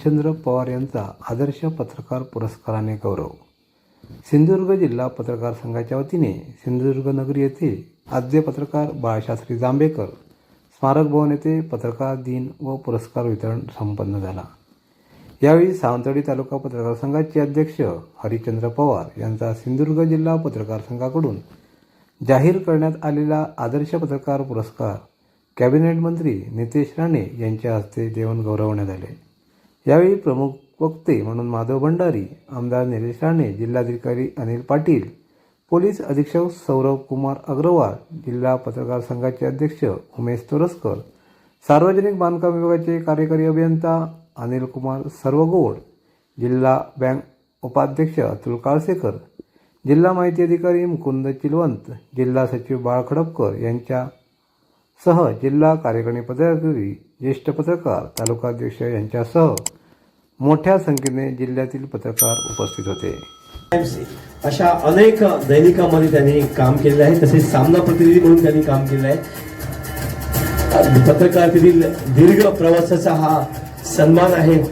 हरिश्चंद्र पवार यांचा आदर्श पत्रकार पुरस्काराने गौरव. सिंधुदुर्ग जिल्हा पत्रकार संघाच्या वतीने सिंधुदुर्ग नगरी येथे आद्य पत्रकार बाळशास्त्री जांभेकर स्मारक भवन येथे पत्रकार दिन व पुरस्कार वितरण संपन्न झाला. यावेळी सावंतवाडी तालुका पत्रकार संघाचे अध्यक्ष हरिश्चंद्र पवार यांचा सिंधुदुर्ग जिल्हा पत्रकार संघाकडून जाहीर करण्यात आलेला आदर्श पत्रकार पुरस्कार कॅबिनेट मंत्री नितेश राणे यांच्या हस्ते देऊन गौरवण्यात आले. यावेळी प्रमुख वक्ते म्हणून माधव भंडारी आमदार निलेश राणे जिल्हाधिकारी अनिल पाटील पोलीस अधीक्षक सौरव कुमार अग्रवाल जिल्हा पत्रकार संघाचे अध्यक्ष उमेश तोरसकर सार्वजनिक बांधकाम विभागाचे कार्यकारी अभियंता अनिल कुमार सर्वगोड जिल्हा बँक उपाध्यक्ष अतुल काळसेकर जिल्हा माहिती अधिकारी मुकुंद चिलवंत जिल्हा सचिव बाळ खडपकर यांच्या सह जिल्हा कार्यकारिणी पदाधिकारी ज्येष्ठ पत्रकार तालुकाध्यक्ष यांच्यासह मोठ्या संख्येने जिल्ह्यातील पत्रकार उपस्थित होते. अशा अनेक दैनिकांमध्ये त्यांनी काम केलेलं आहे. तसेच सामना प्रतिनिधी म्हणून त्यांनी काम केलेलं आहे. पत्रकारितेतील दीर्घ प्रवासाचा हा सन्मान आहे.